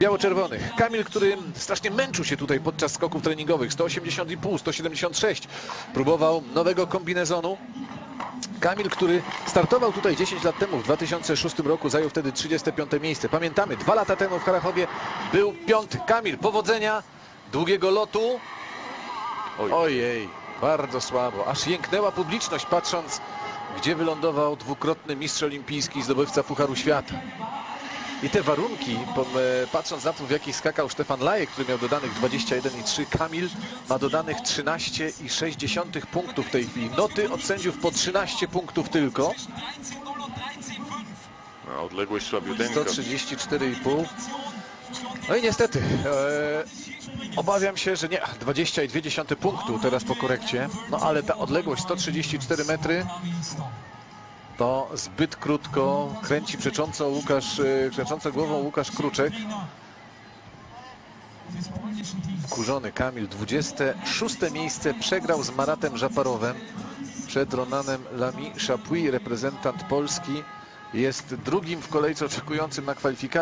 biało-czerwonych. Kamil, który strasznie męczył się tutaj podczas skoków treningowych. 180,5, 176. Próbował nowego kombinezonu. Kamil, który startował tutaj 10 lat temu, w 2006 roku, zajął wtedy 35 miejsce. Pamiętamy, dwa lata temu w Harachowie był piąty. Kamil, powodzenia, długiego lotu. Oj. Ojej, bardzo słabo. Aż jęknęła publiczność, patrząc, gdzie wylądował dwukrotny mistrz olimpijski, zdobywca Pucharu Świata. I te warunki, e, patrząc na to, w jakich skakał Stefan Lajek, który miał dodanych 21,3, Kamil ma dodanych 13,6 punktów w tej chwili. Noty od sędziów po 13 punktów tylko. No, odległość słabiuteńka. 134,5. No i niestety, e, obawiam się, że nie, 20,2 punktu teraz po korekcie. No ale ta odległość 134 metry to zbyt krótko. Kręci przecząco Łukasz, e, kręcząco głową Łukasz Kruczek. Kurzony Kamil, 26 miejsce, przegrał z Maratem Żaparowem przed Ronanem Lamy Chapuis, reprezentant Polski. Jest drugim w kolejce oczekującym na kwalifikację.